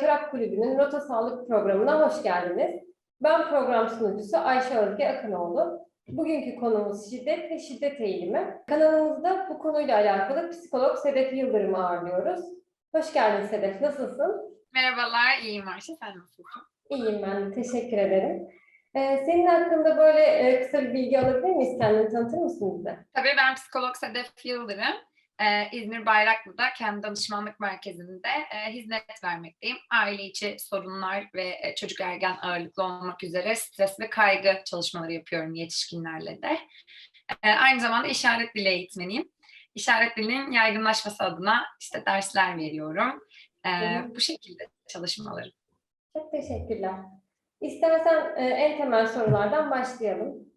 Fizyoterap Kulübü'nün Rota Sağlık Programı'na hoş geldiniz. Ben program sunucusu Ayşe Özge Akınoğlu. Bugünkü konumuz şiddet ve şiddet eğilimi. Kanalımızda bu konuyla alakalı psikolog Sedef Yıldırım'ı ağırlıyoruz. Hoş geldin Sedef, nasılsın? Merhabalar, iyiyim Ayşe. Sen nasılsın? İyiyim ben, teşekkür ederim. Ee, senin hakkında böyle e, kısa bir bilgi alabilir miyiz? Kendini tanıtır mısın bize? Tabii ben psikolog Sedef Yıldırım. Ee, İzmir Bayraklı'da kendi danışmanlık merkezinde e, hizmet vermekteyim. Aile içi sorunlar ve e, çocuk ergen ağırlıklı olmak üzere stres ve kaygı çalışmaları yapıyorum yetişkinlerle de. E, aynı zamanda işaret dili eğitmeniyim. İşaret dilinin yaygınlaşması adına işte dersler veriyorum. E, bu şekilde çalışmalarım. Çok teşekkürler. İstersen e, en temel sorulardan başlayalım.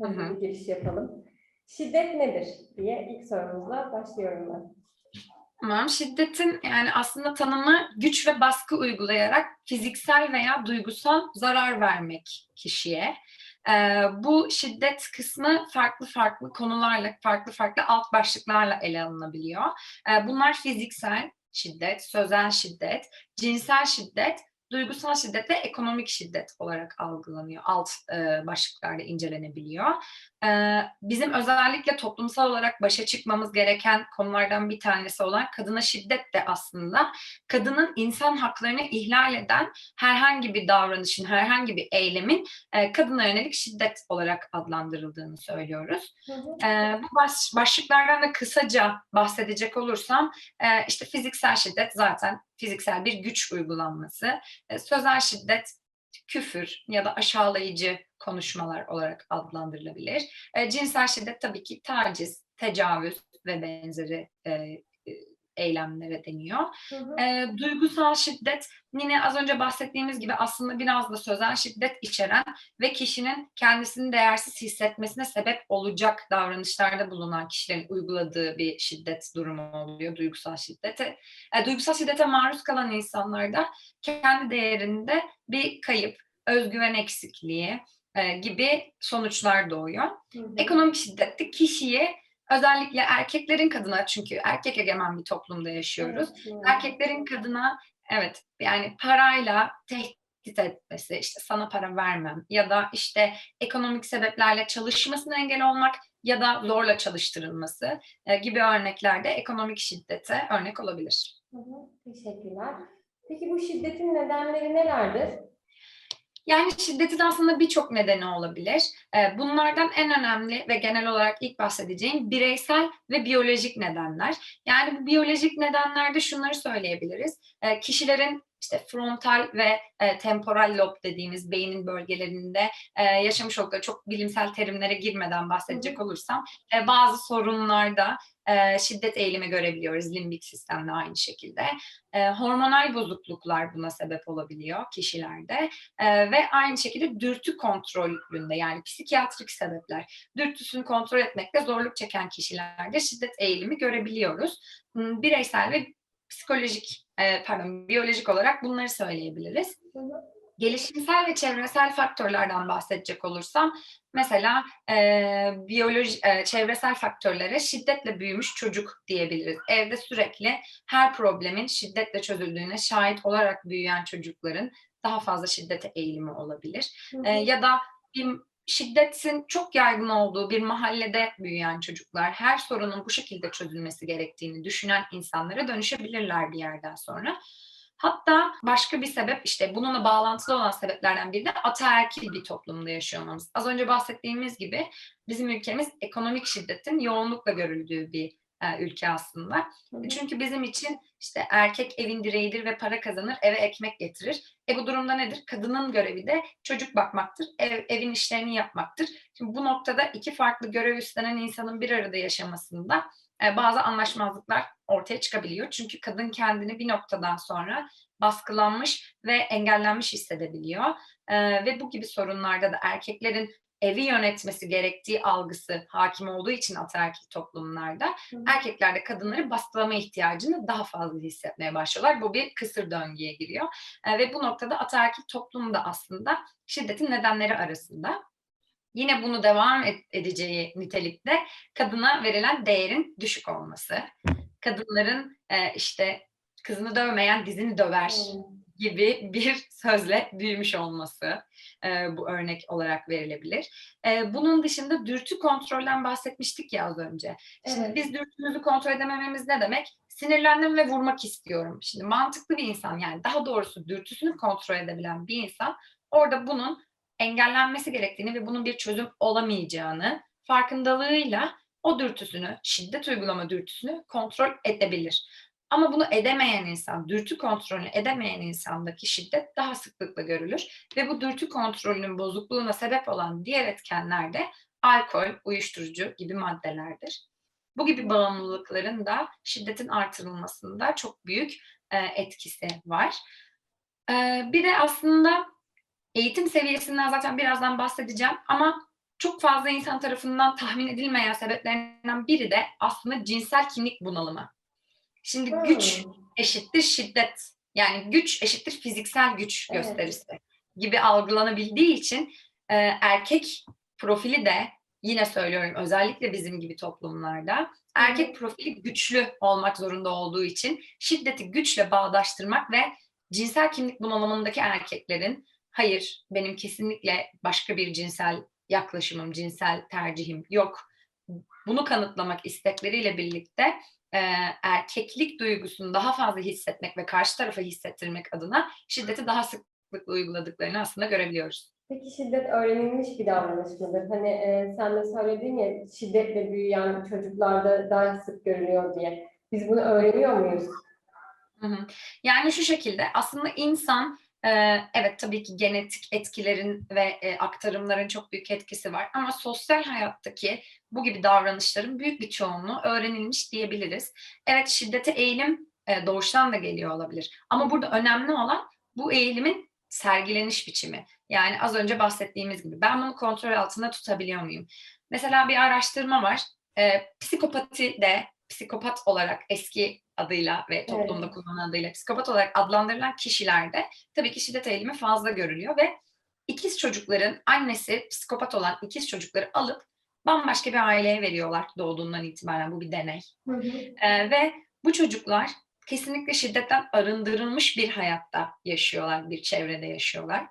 Hı hı. bir giriş yapalım. Şiddet nedir diye ilk sorumuzla başlıyorum ben. Tamam. Şiddetin yani aslında tanımı güç ve baskı uygulayarak fiziksel veya duygusal zarar vermek kişiye. Ee, bu şiddet kısmı farklı farklı konularla, farklı farklı alt başlıklarla ele alınabiliyor. Ee, bunlar fiziksel şiddet, sözel şiddet, cinsel şiddet, duygusal şiddet ve ekonomik şiddet olarak algılanıyor. Alt e, başlıklarda incelenebiliyor. Ee, bizim özellikle toplumsal olarak başa çıkmamız gereken konulardan bir tanesi olan kadına şiddet de aslında kadının insan haklarını ihlal eden herhangi bir davranışın, herhangi bir eylemin e, kadına yönelik şiddet olarak adlandırıldığını söylüyoruz. Hı hı. Ee, bu baş- başlıklardan da kısaca bahsedecek olursam e, işte fiziksel şiddet zaten fiziksel bir güç uygulanması, E, sözel şiddet küfür ya da aşağılayıcı konuşmalar olarak adlandırılabilir. E, cinsel şiddet tabii ki taciz, tecavüz ve benzeri e, eylemlere deniyor. Hı hı. E, duygusal şiddet yine az önce bahsettiğimiz gibi aslında biraz da sözel şiddet içeren ve kişinin kendisini değersiz hissetmesine sebep olacak davranışlarda bulunan kişilerin uyguladığı bir şiddet durumu oluyor duygusal şiddete. E, duygusal şiddete maruz kalan insanlarda kendi değerinde bir kayıp, özgüven eksikliği gibi sonuçlar doğuyor. Hı hı. Ekonomik şiddette kişiyi özellikle erkeklerin kadına çünkü erkek egemen bir toplumda yaşıyoruz. Evet. Erkeklerin kadına evet yani parayla tehdit etmesi, işte sana para vermem ya da işte ekonomik sebeplerle çalışmasına engel olmak ya da zorla çalıştırılması e, gibi örneklerde ekonomik şiddete örnek olabilir. Hı hı. Teşekkürler. Peki bu şiddetin nedenleri nelerdir? Yani şiddetin aslında birçok nedeni olabilir. Ee, Bunlardan en önemli ve genel olarak ilk bahsedeceğim bireysel ve biyolojik nedenler. Yani bu biyolojik nedenlerde şunları söyleyebiliriz. Ee, Kişilerin işte frontal ve e, temporal lob dediğimiz beynin bölgelerinde e, yaşamış oldukları çok bilimsel terimlere girmeden bahsedecek olursam e, bazı sorunlarda e, şiddet eğilimi görebiliyoruz limbik sistemde aynı şekilde. E, hormonal bozukluklar buna sebep olabiliyor kişilerde. Ee, ve aynı şekilde dürtü kontrolünde yani psikiyatrik sebepler dürtüsünü kontrol etmekte zorluk çeken kişilerde şiddet eğilimi görebiliyoruz. Bireysel ve psikolojik e, pardon biyolojik olarak bunları söyleyebiliriz. Gelişimsel ve çevresel faktörlerden bahsedecek olursam mesela e, biyoloji e, çevresel faktörlere şiddetle büyümüş çocuk diyebiliriz. Evde sürekli her problemin şiddetle çözüldüğüne şahit olarak büyüyen çocukların daha fazla şiddete eğilimi olabilir. Hı hı. E, ya da bir şiddetin çok yaygın olduğu bir mahallede büyüyen çocuklar her sorunun bu şekilde çözülmesi gerektiğini düşünen insanlara dönüşebilirler bir yerden sonra. Hatta başka bir sebep işte bununla bağlantılı olan sebeplerden biri de ataerkil bir toplumda yaşıyor olmamız. Az önce bahsettiğimiz gibi bizim ülkemiz ekonomik şiddetin yoğunlukla görüldüğü bir e, ülke aslında. Hı hı. Çünkü bizim için işte erkek evin direğidir ve para kazanır, eve ekmek getirir. E bu durumda nedir? Kadının görevi de çocuk bakmaktır, ev, evin işlerini yapmaktır. Şimdi bu noktada iki farklı görev üstlenen insanın bir arada yaşamasında e, bazı anlaşmazlıklar ortaya çıkabiliyor. Çünkü kadın kendini bir noktadan sonra baskılanmış ve engellenmiş hissedebiliyor. E, ve bu gibi sorunlarda da erkeklerin evi yönetmesi gerektiği algısı hakim olduğu için ataerkil toplumlarda Hı erkeklerde kadınları baskılama ihtiyacını daha fazla hissetmeye başlıyorlar. Bu bir kısır döngüye giriyor. E, ve bu noktada ataerkil toplum da aslında şiddetin nedenleri arasında. Yine bunu devam edeceği nitelikte kadına verilen değerin düşük olması. Kadınların e, işte kızını dövmeyen dizini döver Hı. Gibi bir sözle büyümüş olması e, bu örnek olarak verilebilir. E, bunun dışında dürtü kontrolden bahsetmiştik ya az önce. Şimdi Evet. biz dürtümüzü kontrol edemememiz ne demek? Sinirlendim ve vurmak istiyorum. Şimdi mantıklı bir insan yani daha doğrusu dürtüsünü kontrol edebilen bir insan orada bunun engellenmesi gerektiğini ve bunun bir çözüm olamayacağını farkındalığıyla o dürtüsünü, şiddet uygulama dürtüsünü kontrol edebilir. Ama bunu edemeyen insan, dürtü kontrolünü edemeyen insandaki şiddet daha sıklıkla görülür ve bu dürtü kontrolünün bozukluğuna sebep olan diğer etkenler de alkol, uyuşturucu gibi maddelerdir. Bu gibi bağımlılıkların da şiddetin artırılmasında çok büyük e, etkisi var. E, bir de aslında eğitim seviyesinden zaten birazdan bahsedeceğim ama çok fazla insan tarafından tahmin edilmeyen sebeplerinden biri de aslında cinsel kimlik bunalımı. Şimdi güç Hmm. eşittir şiddet. Yani güç eşittir fiziksel güç Evet. gösterisi gibi algılanabildiği için e, erkek profili de yine söylüyorum özellikle bizim gibi toplumlarda erkek profili güçlü olmak zorunda olduğu için şiddeti güçle bağdaştırmak ve cinsel kimlik bunalımındaki erkeklerin hayır benim kesinlikle başka bir cinsel yaklaşımım, cinsel tercihim yok. Bunu kanıtlamak istekleriyle birlikte e, erkeklik duygusunu daha fazla hissetmek ve karşı tarafa hissettirmek adına şiddeti daha sıklıkla uyguladıklarını aslında görebiliyoruz. Peki şiddet öğrenilmiş bir davranış mıdır? Hani e, sen de söyledin ya şiddetle büyüyen çocuklarda daha sık görülüyor diye. Biz bunu öğreniyor muyuz? Hı hı. Yani şu şekilde aslında insan evet tabii ki genetik etkilerin ve e, aktarımların çok büyük etkisi var ama sosyal hayattaki bu gibi davranışların büyük bir çoğunluğu öğrenilmiş diyebiliriz. Evet şiddete eğilim e, doğuştan da geliyor olabilir ama burada önemli olan bu eğilimin sergileniş biçimi. Yani az önce bahsettiğimiz gibi ben bunu kontrol altında tutabiliyor muyum? Mesela bir araştırma var. E, psikopati de psikopat olarak eski adıyla ve toplumda kullanılan adıyla psikopat olarak adlandırılan kişilerde tabii ki şiddet eğilimi fazla görülüyor ve ikiz çocukların annesi psikopat olan ikiz çocukları alıp bambaşka bir aileye veriyorlar doğduğundan itibaren bu bir deney. Hı hı. Ee, ve bu çocuklar kesinlikle şiddetten arındırılmış bir hayatta yaşıyorlar, bir çevrede yaşıyorlar.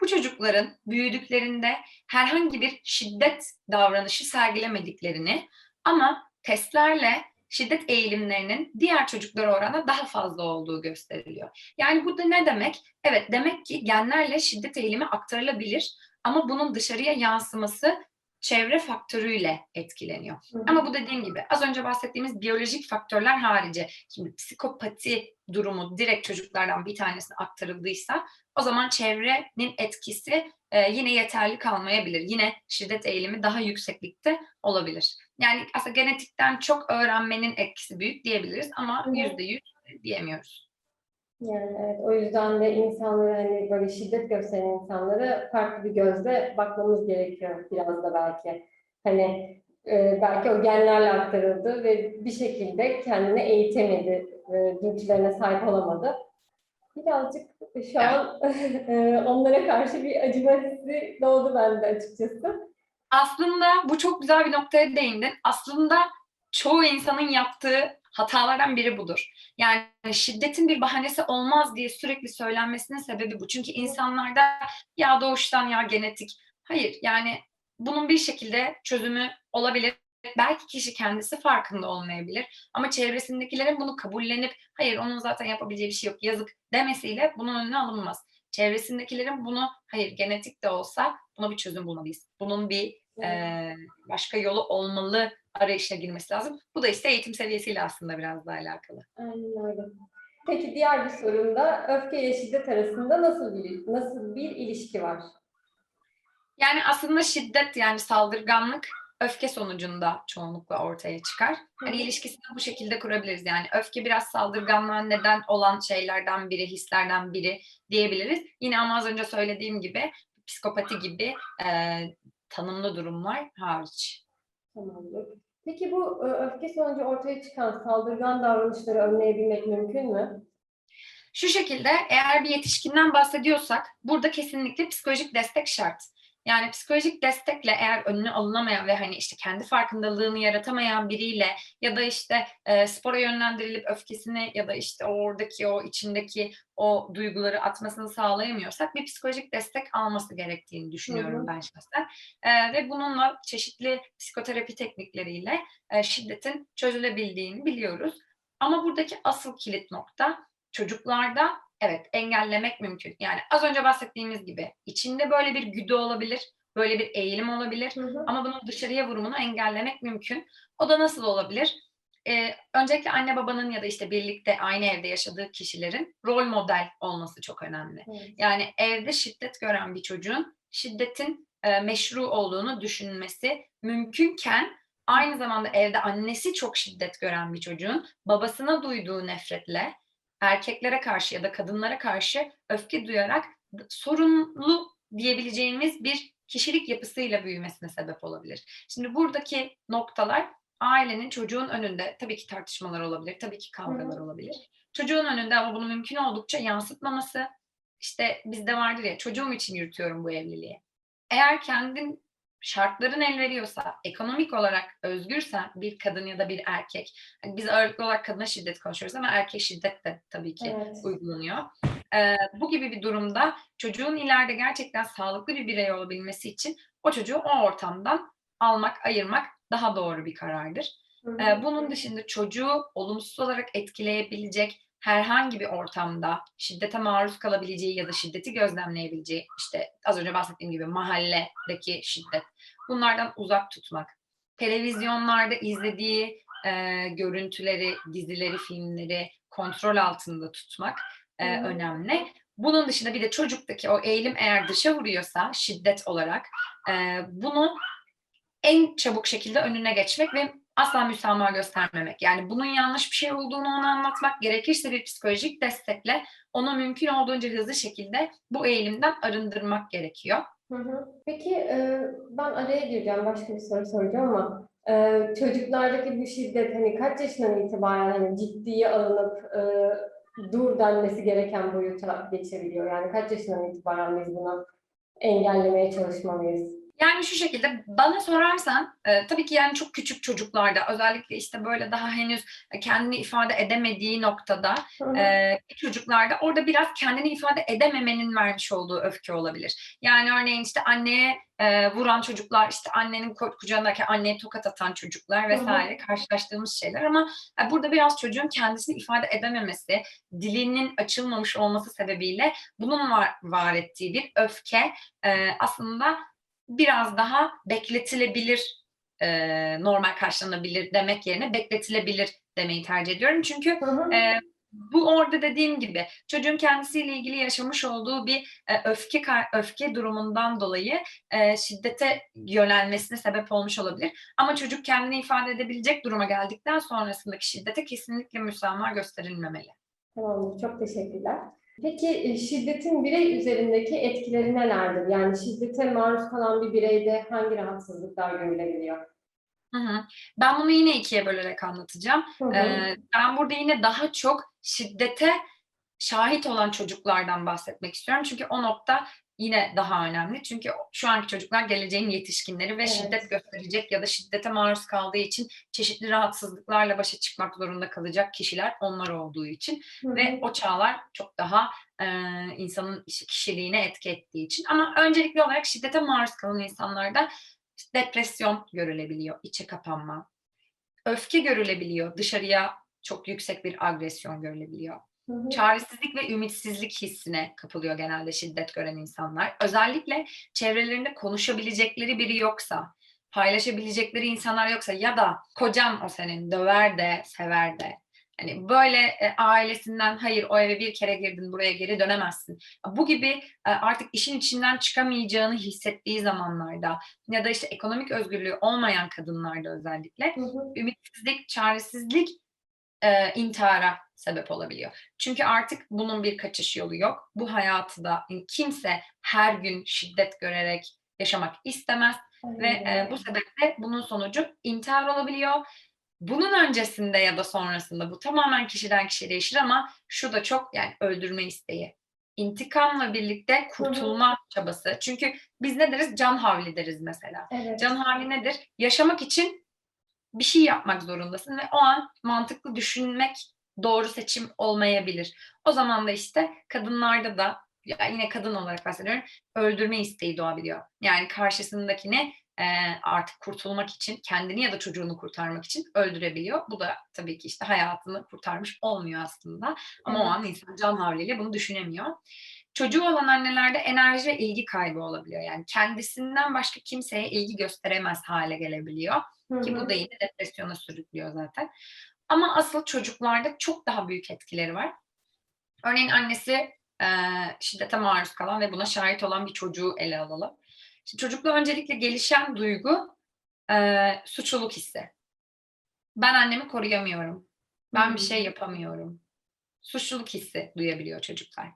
Bu çocukların büyüdüklerinde herhangi bir şiddet davranışı sergilemediklerini ama testlerle şiddet eğilimlerinin diğer çocuklara oranla daha fazla olduğu gösteriliyor. Yani bu da ne demek? Evet demek ki genlerle şiddet eğilimi aktarılabilir ama bunun dışarıya yansıması çevre faktörüyle etkileniyor. Hı hı. Ama bu dediğim gibi az önce bahsettiğimiz biyolojik faktörler harici şimdi psikopati durumu direkt çocuklardan bir tanesine aktarıldıysa o zaman çevrenin etkisi e, yine yeterli kalmayabilir. Yine şiddet eğilimi daha yükseklikte olabilir. Yani aslında genetikten çok öğrenmenin etkisi büyük diyebiliriz ama yüzde yüz diyemiyoruz. Yani evet o yüzden de insanlara hani böyle şiddet gösteren insanlara farklı bir gözle bakmamız gerekiyor biraz da belki. Hani e, belki o genlerle aktarıldı ve bir şekilde kendini eğitemedi, e, dürtülerine sahip olamadı. Birazcık şu an e, onlara karşı bir acıma hissi doğdu bende açıkçası. Aslında bu çok güzel bir noktaya değindin. Aslında çoğu insanın yaptığı hatalardan biri budur. Yani şiddetin bir bahanesi olmaz diye sürekli söylenmesinin sebebi bu. Çünkü insanlarda ya doğuştan ya genetik. Hayır yani bunun bir şekilde çözümü olabilir. Belki kişi kendisi farkında olmayabilir ama çevresindekilerin bunu kabullenip hayır onun zaten yapabileceği bir şey yok yazık demesiyle bunun önüne alınmaz. Çevresindekilerin bunu hayır genetik de olsa buna bir çözüm bulmalıyız. Bunun bir e, başka yolu olmalı arayışına girmesi lazım. Bu da işte eğitim seviyesiyle aslında biraz daha alakalı. Aynen öyle. Peki diğer bir sorum da öfke ile şiddet arasında nasıl bir nasıl bir ilişki var? Yani aslında şiddet yani saldırganlık öfke sonucunda çoğunlukla ortaya çıkar. Hani ilişkisini bu şekilde kurabiliriz. Yani öfke biraz saldırganlığa neden olan şeylerden biri, hislerden biri diyebiliriz. Yine ama az önce söylediğim gibi psikopati gibi e, tanımlı durumlar hariç. Tamamdır. Peki bu e, öfke sonucu ortaya çıkan saldırgan davranışları önleyebilmek mümkün mü? Şu şekilde eğer bir yetişkinden bahsediyorsak burada kesinlikle psikolojik destek şart. Yani psikolojik destekle eğer önüne alınamayan ve hani işte kendi farkındalığını yaratamayan biriyle ya da işte e, spora yönlendirilip öfkesini ya da işte oradaki o içindeki o duyguları atmasını sağlayamıyorsak bir psikolojik destek alması gerektiğini düşünüyorum Hı hı. ben şahsen. E, ve bununla çeşitli psikoterapi teknikleriyle e, şiddetin çözülebildiğini biliyoruz. Ama buradaki asıl kilit nokta çocuklarda evet engellemek mümkün. Yani az önce bahsettiğimiz gibi içinde böyle bir güdü olabilir, böyle bir eğilim olabilir Hı hı. ama bunun dışarıya vurumunu engellemek mümkün. O da nasıl olabilir? Ee, öncelikle anne babanın ya da işte birlikte aynı evde yaşadığı kişilerin rol model olması çok önemli. Evet. Yani evde şiddet gören bir çocuğun şiddetin e, meşru olduğunu düşünmesi mümkünken aynı zamanda evde annesi çok şiddet gören bir çocuğun babasına duyduğu nefretle erkeklere karşı ya da kadınlara karşı öfke duyarak sorunlu diyebileceğimiz bir kişilik yapısıyla büyümesine sebep olabilir. Şimdi buradaki noktalar ailenin çocuğun önünde tabii ki tartışmalar olabilir, tabii ki kavgalar olabilir. Çocuğun önünde ama bunu mümkün oldukça yansıtmaması, işte bizde vardır ya çocuğum için yürütüyorum bu evliliği. Eğer kendin şartların el veriyorsa, ekonomik olarak özgürsen bir kadın ya da bir erkek, hani biz ağırlıklı olarak kadına şiddet konuşuyoruz ama erkek şiddet de tabii ki Evet. uygulanıyor. Ee, bu gibi bir durumda çocuğun ileride gerçekten sağlıklı bir birey olabilmesi için o çocuğu o ortamdan almak, ayırmak daha doğru bir karardır. Ee, bunun dışında çocuğu olumsuz olarak etkileyebilecek herhangi bir ortamda şiddete maruz kalabileceği ya da şiddeti gözlemleyebileceği işte az önce bahsettiğim gibi mahalledeki şiddet bunlardan uzak tutmak. Televizyonlarda izlediği e, görüntüleri, dizileri, filmleri kontrol altında tutmak e, hı. önemli. Bunun dışında bir de çocuktaki o eğilim eğer dışa vuruyorsa şiddet olarak e, bunu en çabuk şekilde önüne geçmek ve asla müsamaha göstermemek. Yani bunun yanlış bir şey olduğunu ona anlatmak, gerekirse bir psikolojik destekle onu mümkün olduğunca hızlı şekilde bu eğilimden arındırmak gerekiyor. Hı hı. Peki e, ben araya gireceğim başka bir soru soracağım ama e, çocuklardaki bu şiddet hani kaç yaşından itibaren hani ciddiye alınıp e, dur denmesi gereken boyuta geçebiliyor? Yani kaç yaşından itibaren biz bunu engellemeye çalışmalıyız? Yani şu şekilde bana sorarsan e, tabii ki yani çok küçük çocuklarda özellikle işte böyle daha henüz kendini ifade edemediği noktada e, çocuklarda orada biraz kendini ifade edememenin vermiş olduğu öfke olabilir. Yani örneğin işte anneye e, vuran çocuklar, işte annenin ku- kucağındaki anneye tokat atan çocuklar vesaire karşılaştığımız şeyler ama e, burada biraz çocuğun kendisini ifade edememesi, dilinin açılmamış olması sebebiyle bunun var, var ettiği bir öfke e, aslında biraz daha bekletilebilir, e, normal karşılanabilir demek yerine bekletilebilir demeyi tercih ediyorum. Çünkü e, bu orada dediğim gibi çocuğun kendisiyle ilgili yaşamış olduğu bir e, öfke öfke durumundan dolayı e, şiddete yönelmesine sebep olmuş olabilir. Ama çocuk kendini ifade edebilecek duruma geldikten sonrasındaki şiddete kesinlikle müsamaha gösterilmemeli. Tamamdır, çok teşekkürler. Peki e, şiddetin birey üzerindeki etkileri nelerdir? Yani şiddete maruz kalan bir bireyde hangi rahatsızlıklar görülebiliyor? Hı hı. Ben bunu yine ikiye bölerek anlatacağım. Hı hı. Ee, ben burada yine daha çok şiddete şahit olan çocuklardan bahsetmek istiyorum. Çünkü o nokta yine daha önemli. Çünkü şu anki çocuklar geleceğin yetişkinleri ve Evet. şiddet gösterecek ya da şiddete maruz kaldığı için çeşitli rahatsızlıklarla başa çıkmak zorunda kalacak kişiler onlar olduğu için Hı ve o çağlar çok daha e, insanın iş- kişiliğine etki ettiği için. Ama öncelikli olarak şiddete maruz kalan insanlarda depresyon görülebiliyor, içe kapanma, öfke görülebiliyor, dışarıya çok yüksek bir agresyon görülebiliyor. Çaresizlik ve ümitsizlik hissine kapılıyor genelde şiddet gören insanlar. Özellikle çevrelerinde konuşabilecekleri biri yoksa, paylaşabilecekleri insanlar yoksa ya da kocan o senin döver de sever de. Hani böyle e, ailesinden hayır o eve bir kere girdin buraya geri dönemezsin. Bu gibi e, artık işin içinden çıkamayacağını hissettiği zamanlarda ya da işte ekonomik özgürlüğü olmayan kadınlarda özellikle Hı hı. ümitsizlik, çaresizlik e, intihara sebep olabiliyor. Çünkü artık bunun bir kaçış yolu yok. Bu hayatı da kimse her gün şiddet görerek yaşamak istemez ve Aynen e, bu sebeple bunun sonucu intihar olabiliyor. Bunun öncesinde ya da sonrasında bu tamamen kişiden kişiye değişir ama şu da çok yani öldürme isteği, intikamla birlikte kurtulma çabası. Çünkü biz ne deriz? Can havli deriz mesela. Evet. Can havli nedir? Yaşamak için bir şey yapmak zorundasın ve o an mantıklı düşünmek doğru seçim olmayabilir. O zaman da işte kadınlarda da ya yine kadın olarak bahsediyorum öldürme isteği doğabiliyor. Yani karşısındakini e, artık kurtulmak için kendini ya da çocuğunu kurtarmak için öldürebiliyor. Bu da tabii ki işte hayatını kurtarmış olmuyor aslında. Ama o Evet. an insan can havliyle bunu düşünemiyor. Çocuğu olan annelerde enerji ve ilgi kaybı olabiliyor. Yani kendisinden başka kimseye ilgi gösteremez hale gelebiliyor. Hı Ki hı. bu da yine depresyona sürüklüyor zaten. Ama asıl çocuklarda çok daha büyük etkileri var. Örneğin annesi e, şiddete maruz kalan ve buna şahit olan bir çocuğu ele alalım. Şimdi çocukla öncelikle gelişen duygu e, suçluluk hissi. Ben annemi koruyamıyorum. Ben bir şey yapamıyorum. Suçluluk hissi duyabiliyor çocuklar.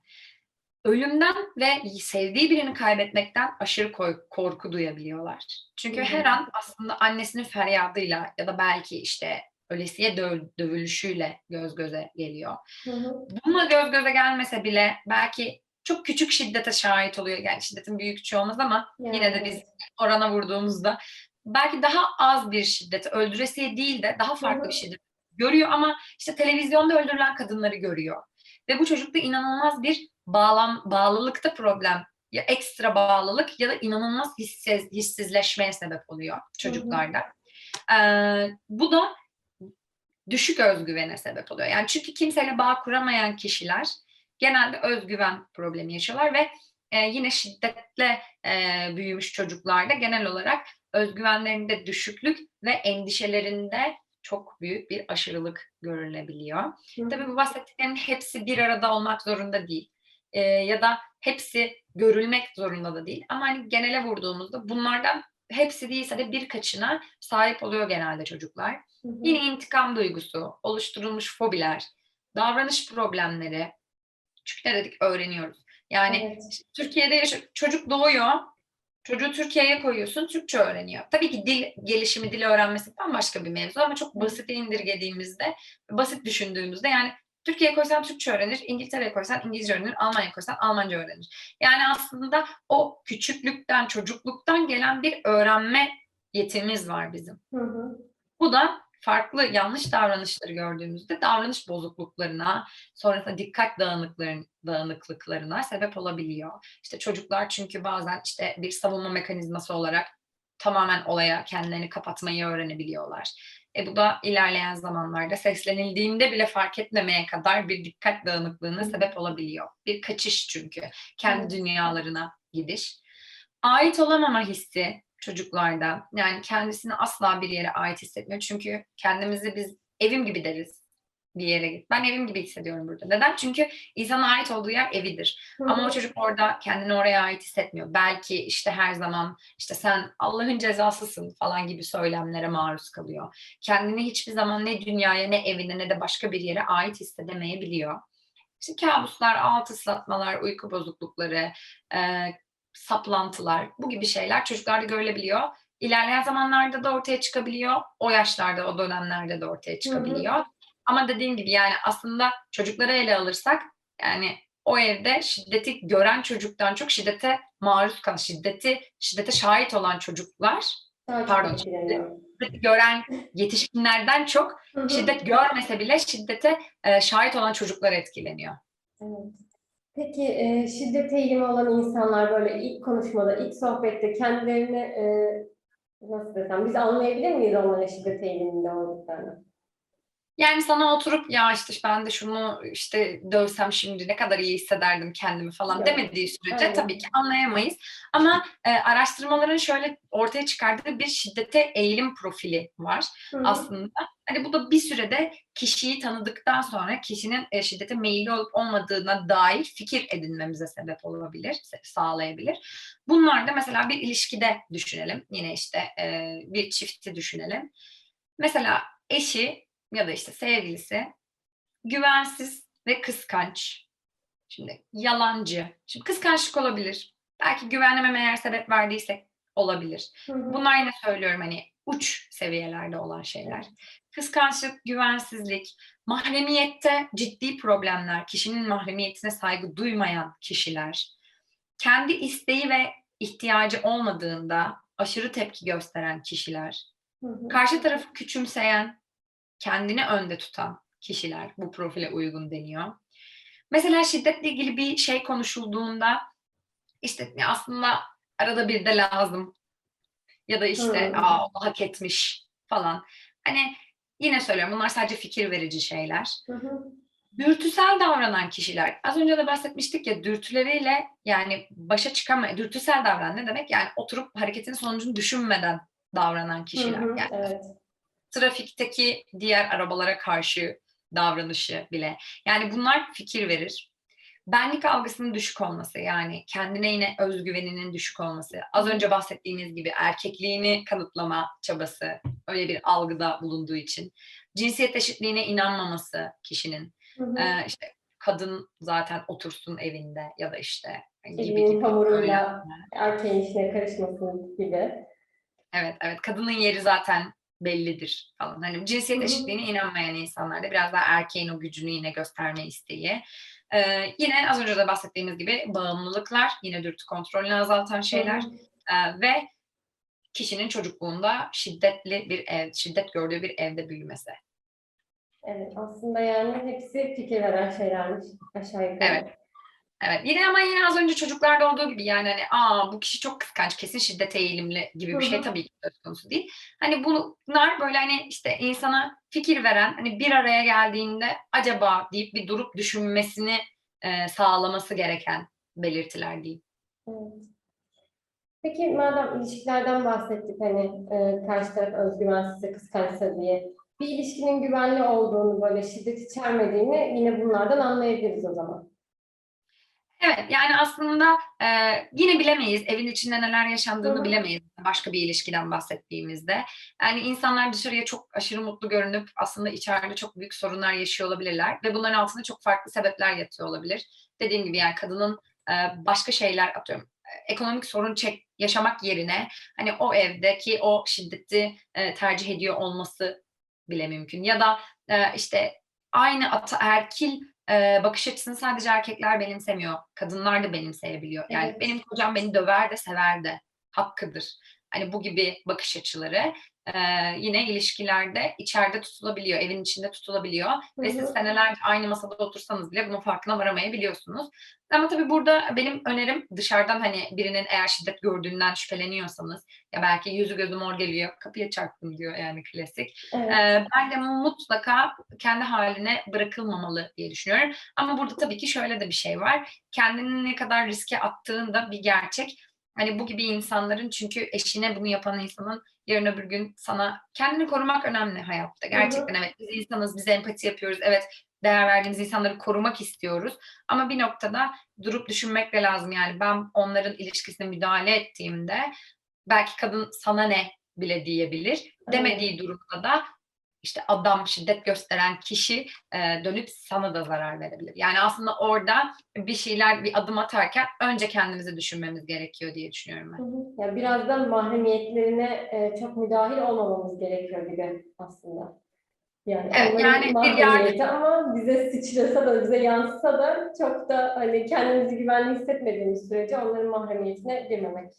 Ölümden ve sevdiği birini kaybetmekten aşırı korku duyabiliyorlar. Çünkü her an aslında annesinin feryadıyla ya da belki işte ölesiye döv- dövülüşüyle göz göze geliyor. Hı hı. Bununla göz göze gelmese bile belki çok küçük şiddete şahit oluyor. Yani şiddetin büyük küçüğü olmaz ama Yani yine de biz orana vurduğumuzda belki daha az bir şiddeti, öldüresiye değil de daha farklı Hı hı. bir şiddet görüyor ama işte televizyonda öldürülen kadınları görüyor. Ve bu çocukta inanılmaz bir bağlam, bağlılıkta problem ya ekstra bağlılık ya da inanılmaz hissiz, hissizleşmeye sebep oluyor çocuklarda. Ee, bu da düşük özgüvene sebep oluyor. Yani çünkü kimseyle bağ kuramayan kişiler genelde özgüven problemi yaşıyorlar ve e, yine şiddetle e, büyümüş çocuklarda genel olarak özgüvenlerinde düşüklük ve endişelerinde çok büyük bir aşırılık görülebiliyor. Hı. Tabii bu bahsettiklerimin hepsi bir arada olmak zorunda değil. Ee, ya da hepsi görülmek zorunda da değil. Ama hani genele vurduğumuzda bunlardan hepsi değilse de birkaçına sahip oluyor genelde çocuklar. Hı hı. Yine intikam duygusu, oluşturulmuş fobiler, davranış problemleri. Çünkü ne dedik öğreniyoruz. Yani Evet. Türkiye'de yaşa- çocuk doğuyor, çocuğu Türkiye'ye koyuyorsun, Türkçe öğreniyor. Tabii ki dil gelişimi, dil öğrenmesi bambaşka bir mevzu ama çok basit indirgediğimizde, basit düşündüğümüzde yani Türkiye'ye koysan Türkçe öğrenir, İngiltere'ye koysan İngilizce öğrenir, Almanya'ya koysan Almanca öğrenir. Yani aslında o küçüklükten, çocukluktan gelen bir öğrenme yetimiz var bizim. Hı hı. Bu da farklı yanlış davranışları gördüğümüzde davranış bozukluklarına, sonrasında dikkat dağınıklıklarına sebep olabiliyor. İşte çocuklar çünkü bazen işte bir savunma mekanizması olarak tamamen olaya kendilerini kapatmayı öğrenebiliyorlar. E bu da ilerleyen zamanlarda seslenildiğinde bile fark etmemeye kadar bir dikkat dağınıklığına sebep olabiliyor. Bir kaçış çünkü. Kendi dünyalarına gidiş. Ait olamama hissi çocuklarda yani kendisini asla bir yere ait hissetmiyor. Çünkü kendimizi biz evim gibi deriz bir yere git. Ben evim gibi hissediyorum burada. Neden? Çünkü insana ait olduğu yer evidir. Hı Ama o çocuk orada kendini oraya ait hissetmiyor. Belki işte her zaman işte sen Allah'ın cezasısın falan gibi söylemlere maruz kalıyor. Kendini hiçbir zaman ne dünyaya ne evine ne de başka bir yere ait hissedemeyebiliyor. İşte kabuslar, alt ıslatmalar, uyku bozuklukları, e, saplantılar bu gibi şeyler çocuklarda görülebiliyor. İlerleyen zamanlarda da ortaya çıkabiliyor. O yaşlarda, o dönemlerde de ortaya çıkabiliyor. Ama dediğim gibi yani aslında çocukları ele alırsak yani o evde şiddeti gören çocuktan çok şiddete maruz kalan, şiddeti, şiddete şahit olan çocuklar, Daha Pardon, şiddeti gören yetişkinlerden çok şiddet görmese bile şiddete e, şahit olan çocuklar etkileniyor. Evet. Peki e, şiddet eğilimi olan insanlar böyle ilk konuşmada, ilk sohbette kendilerini e, nasıl desem, biz anlayabilir miyiz onların şiddet eğiliminde olduklarını? Yani sana oturup ya işte ben de şunu işte dövsem şimdi ne kadar iyi hissederdim kendimi falan Yok. demediği sürece Aynen. tabii ki anlayamayız. Ama e, araştırmaların şöyle ortaya çıkardığı bir şiddete eğilim profili var Hı aslında. Hani bu da bir sürede kişiyi tanıdıktan sonra kişinin e, şiddete meyilli olup olmadığına dair fikir edinmemize sebep olabilir, sağlayabilir. Bunlar da mesela bir ilişkide düşünelim. Yine işte e, bir çifti düşünelim. Mesela eşi ya da işte sevgilisi güvensiz ve kıskanç. Şimdi yalancı. Şimdi kıskançlık olabilir. Belki güvenlememe eğer sebep verdiysek olabilir. Hı hı. Bunlar yine söylüyorum hani uç seviyelerde olan şeyler. Kıskançlık, güvensizlik, mahremiyette ciddi problemler, kişinin mahremiyetine saygı duymayan kişiler, kendi isteği ve ihtiyacı olmadığında aşırı tepki gösteren kişiler, Hı hı. karşı tarafı küçümseyen, kendini önde tutan kişiler bu profile uygun deniyor. Mesela şiddetle ilgili bir şey konuşulduğunda işte aslında arada bir de lazım ya da işte Hmm. aa o hak etmiş falan. Hani yine söylüyorum bunlar sadece fikir verici şeyler. Hı hı. Dürtüsel davranan kişiler. Az önce de bahsetmiştik ya dürtüleriyle yani başa çıkamay Dürtüsel davranan ne demek? Yani oturup hareketin sonucunu düşünmeden davranan kişiler. Hı hı, Yani Evet. Trafikteki diğer arabalara karşı davranışı bile. Yani bunlar fikir verir. Benlik algısının düşük olması yani kendine yine özgüveninin düşük olması. Az önce bahsettiğimiz gibi erkekliğini kanıtlama çabası öyle bir algıda bulunduğu için. Cinsiyet eşitliğine inanmaması kişinin. Hı hı. Ee, işte kadın zaten otursun evinde ya da işte gibi Elinin gibi. hamuruyla erkeğin işine karışmasın gibi. Evet, evet. Kadının yeri zaten bellidir falan. Hani cinsiyet eşitliğine inanmayan insanlarda biraz daha erkeğin o gücünü yine gösterme isteği. Ee, yine az önce de bahsettiğimiz gibi bağımlılıklar, yine dürtü kontrolünü azaltan şeyler. Ee, ve kişinin çocukluğunda şiddetli bir ev, şiddet gördüğü bir evde büyümesi. Evet, aslında yani hepsi fikir veren şeylermiş aşağı yukarı. Evet. Evet. Yine ama yine az önce çocuklarda olduğu gibi yani hani aa bu kişi çok kıskanç, kesin şiddete eğilimli gibi bir şey tabii ki söz konusu değil. Hani bunlar böyle hani işte insana fikir veren hani bir araya geldiğinde acaba deyip bir durup düşünmesini e, sağlaması gereken belirtiler diyeyim. Evet. Peki madem ilişkilerden bahsettik hani e, karşı taraf özgüvensizse, kıskançsa diye. Bir ilişkinin güvenli olduğunu, böyle şiddet içermediğini yine bunlardan anlayabiliriz o zaman. Evet yani aslında e, yine bilemeyiz evin içinde neler yaşandığını Hı bilemeyiz başka bir ilişkiden bahsettiğimizde. Yani insanlar dışarıya çok aşırı mutlu görünüp aslında içeride çok büyük sorunlar yaşıyor olabilirler ve bunların altında çok farklı sebepler yatıyor olabilir. Dediğim gibi yani kadının e, başka şeyler atıyorum e, ekonomik sorun çek yaşamak yerine hani o evdeki o şiddeti e, tercih ediyor olması bile mümkün. Ya da e, işte aynı ataerkil e, bakış açısını sadece erkekler benimsemiyor. Kadınlar da benimseyebiliyor. Yani Evet. benim kocam beni döver de sever de hakkıdır. Hani bu gibi bakış açıları e, yine ilişkilerde içeride tutulabiliyor, evin içinde tutulabiliyor. Ve Hı siz hı. senelerce aynı masada otursanız bile bunun farkına varamayabiliyorsunuz. Ama tabii burada benim önerim dışarıdan hani birinin eğer şiddet gördüğünden şüpheleniyorsanız ya belki yüzü gözü mor geliyor, kapıya çarptım diyor yani klasik. Evet. Ee, bence mutlaka kendi haline bırakılmamalı diye düşünüyorum. Ama burada tabii ki şöyle de bir şey var. Kendini ne kadar riske attığın da bir gerçek. Hani bu gibi insanların çünkü eşine bunu yapan insanın yarın öbür gün sana kendini korumak önemli hayatta. Gerçekten evet biz insanız, biz empati yapıyoruz. Evet değer verdiğimiz insanları korumak istiyoruz. Ama bir noktada durup düşünmek de lazım. Yani ben onların ilişkisine müdahale ettiğimde belki kadın sana ne bile diyebilir. Demediği durumda da işte adam şiddet gösteren kişi e, dönüp sana da zarar verebilir. Yani aslında orada bir şeyler bir adım atarken önce kendimizi düşünmemiz gerekiyor diye düşünüyorum ben. Hı hı. Ya biraz da mahremiyetlerine e, çok müdahil olmamamız gerekiyor gibi aslında. Yani Evet, yani bir mahremiyeti ama bize sıçrasa da bize yansısa da çok da hani kendimizi güvenli hissetmediğimiz sürece onların mahremiyetine girmemek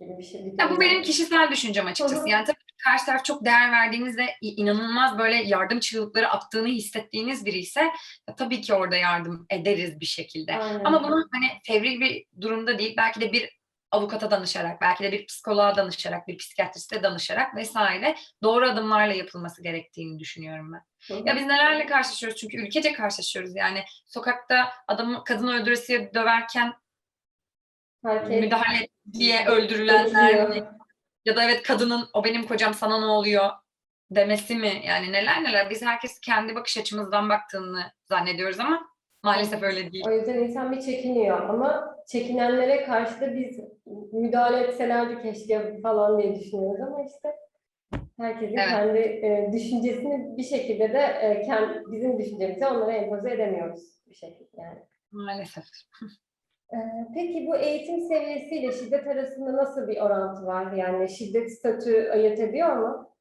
gibi bir şey. bir Ya bu benim kişisel düşüncem açıkçası. Yani tabii karşı taraf çok değer verdiğiniz ve i- inanılmaz böyle yardım çığlıkları attığını hissettiğiniz biri ise tabii ki orada yardım ederiz bir şekilde. Aynen. Ama bunu hani fevri bir durumda değil, belki de bir avukata danışarak, belki de bir psikoloğa danışarak, bir psikiyatriste danışarak vesaire doğru adımlarla yapılması gerektiğini düşünüyorum ben. Hı. Ya biz nelerle karşılaşıyoruz çünkü ülkece karşılaşıyoruz yani sokakta adamı kadını öldüresiye döverken Herkes müdahale diye öldürülenler. Ya da evet kadının o benim kocam sana ne oluyor demesi mi? Yani neler neler. Biz herkes kendi bakış açımızdan baktığını zannediyoruz ama maalesef öyle değil. O yüzden insan bir çekiniyor ama çekinenlere karşı da biz müdahale etselerdi keşke falan diye düşünüyoruz ama işte herkesin Evet. kendi e, düşüncesini bir şekilde de e, kendi, bizim düşüncemizi onlara empoze edemiyoruz bir şekilde yani. Maalesef. Ee, Peki bu eğitim seviyesiyle şiddet arasında nasıl bir orantı var? Yani şiddet statü ayırt ediyor mu?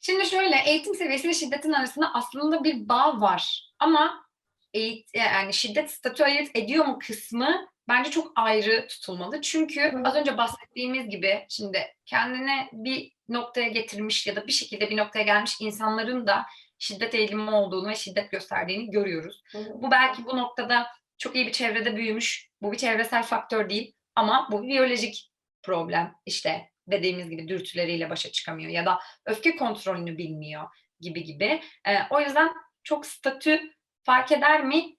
Şimdi şöyle eğitim seviyesi ve şiddetin arasında aslında bir bağ var. Ama eğit yani şiddet statü ayırt ediyor mu kısmı bence çok ayrı tutulmalı. Çünkü Hı. az önce bahsettiğimiz gibi şimdi kendine bir noktaya getirmiş ya da bir şekilde bir noktaya gelmiş insanların da şiddet eğilimi olduğunu ve şiddet gösterdiğini görüyoruz. Hı. Bu belki bu noktada çok iyi bir çevrede büyümüş. Bu bir çevresel faktör değil ama bu bir biyolojik problem. İşte dediğimiz gibi dürtüleriyle başa çıkamıyor ya da öfke kontrolünü bilmiyor gibi gibi. Ee, o yüzden çok statü fark eder mi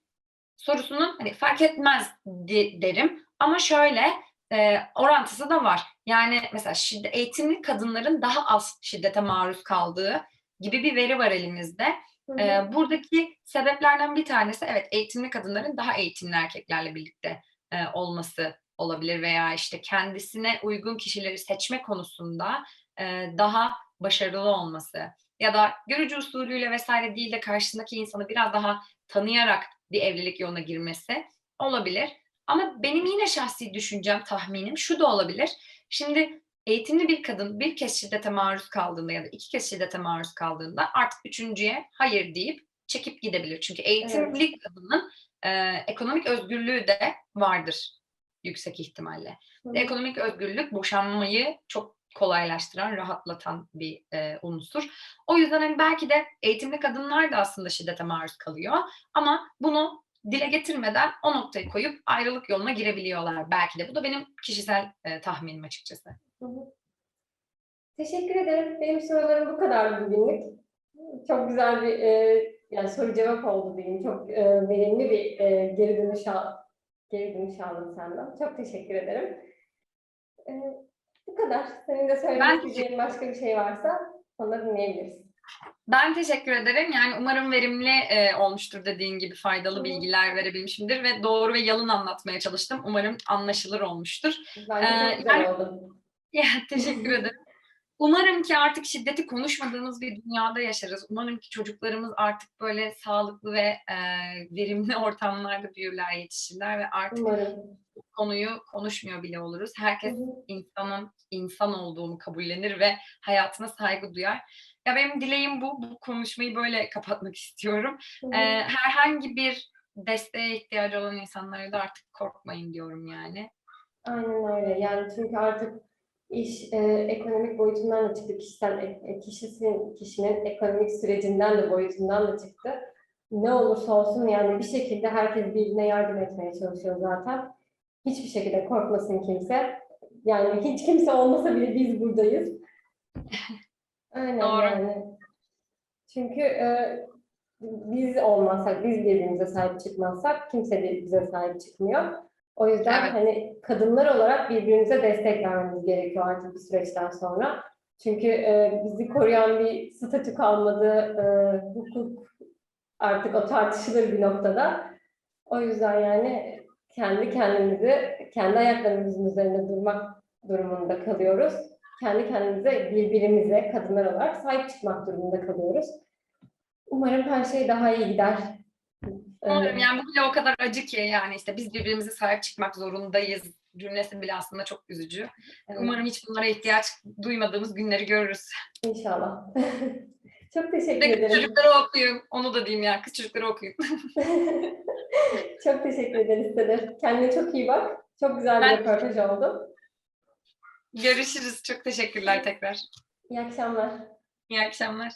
sorusunun hani fark etmez de- derim. Ama şöyle e, orantısı da var. Yani mesela şiddet, eğitimli kadınların daha az şiddete maruz kaldığı gibi bir veri var elimizde. Ee, buradaki sebeplerden bir tanesi evet eğitimli kadınların daha eğitimli erkeklerle birlikte e, olması olabilir veya işte kendisine uygun kişileri seçme konusunda e, daha başarılı olması ya da görücü usulüyle vesaire değil de karşısındaki insanı biraz daha tanıyarak bir evlilik yoluna girmesi olabilir. Ama benim yine şahsi düşüncem, tahminim şu da olabilir. Şimdi eğitimli bir kadın bir kez şiddete maruz kaldığında ya da iki kez şiddete maruz kaldığında artık üçüncüye hayır deyip çekip gidebilir. Çünkü eğitimli kadının e, ekonomik özgürlüğü de vardır yüksek ihtimalle. Hı hı. Ve ekonomik özgürlük boşanmayı çok kolaylaştıran, rahatlatan bir e, unsur. O yüzden hani belki de eğitimli kadınlar da aslında şiddete maruz kalıyor. Ama bunu dile getirmeden o noktayı koyup ayrılık yoluna girebiliyorlar belki de. Bu da benim kişisel e, tahminim açıkçası. Hı hı. Teşekkür ederim. Benim sorularım bu kadar bugünlük. Çok güzel bir e, yani soru cevap oldu diyeyim. Çok e, verimli bir e, geri dönüş al geri dönüş aldım senden. Çok teşekkür ederim. E, bu kadar. Senin de söylemek Ben istediğin başka bir şey varsa onu dinleyebiliriz. Ben teşekkür ederim. Yani umarım verimli e, olmuştur dediğin gibi faydalı bilgiler verebilmişimdir ve doğru ve yalın anlatmaya çalıştım. Umarım anlaşılır olmuştur. Bence Ee, çok güzel yani- oldu. Ya teşekkür ederim. Umarım ki artık şiddeti konuşmadığımız bir dünyada yaşarız. Umarım ki çocuklarımız artık böyle sağlıklı ve e, verimli ortamlarda büyürler, yetişirler ve artık Umarım. bu konuyu konuşmuyor bile oluruz. Herkes Hı hı. insanın insan olduğunu kabullenir ve hayatına saygı duyar. Ya benim dileğim bu. Bu konuşmayı böyle kapatmak istiyorum. Ee, herhangi bir desteğe ihtiyacı olan insanlara da artık korkmayın diyorum yani. Aynen öyle. Yani çünkü artık iş e, ekonomik boyutundan da çıktı. Kişisel, e, kişisinin, kişinin ekonomik sürecinden de boyutundan da çıktı. Ne olursa olsun yani bir şekilde herkes birbirine yardım etmeye çalışıyor zaten. Hiçbir şekilde korkmasın kimse. Yani hiç kimse olmasa bile biz buradayız. Aynen Doğru. yani. Çünkü e, biz olmazsak, biz birbirimize sahip çıkmazsak kimse de bize sahip çıkmıyor. O yüzden Evet. hani kadınlar olarak birbirimize destek vermemiz gerekiyor artık bir süreçten sonra. Çünkü e, bizi koruyan bir statü kalmadı, e, hukuk artık o tartışılır bir noktada. O yüzden yani kendi kendimizi, kendi ayaklarımızın üzerinde durmak durumunda kalıyoruz. Kendi kendimize, birbirimize kadınlar olarak sahip çıkmak durumunda kalıyoruz. Umarım her şey daha iyi gider. Umarım yani bu bile o kadar acı ki yani işte biz birbirimize sahip çıkmak zorundayız cümlesi bile aslında çok üzücü. evet, Umarım hiç bunlara ihtiyaç duymadığımız günleri görürüz. İnşallah. Çok teşekkür kız ederim. çocukları okuyun. Onu da diyeyim ya. Kız çocukları okuyun. çok teşekkür ederiz Sedir. Kendine çok iyi bak. Çok güzel bir röportaj oldu. Görüşürüz. Çok teşekkürler tekrar. İyi akşamlar. İyi akşamlar.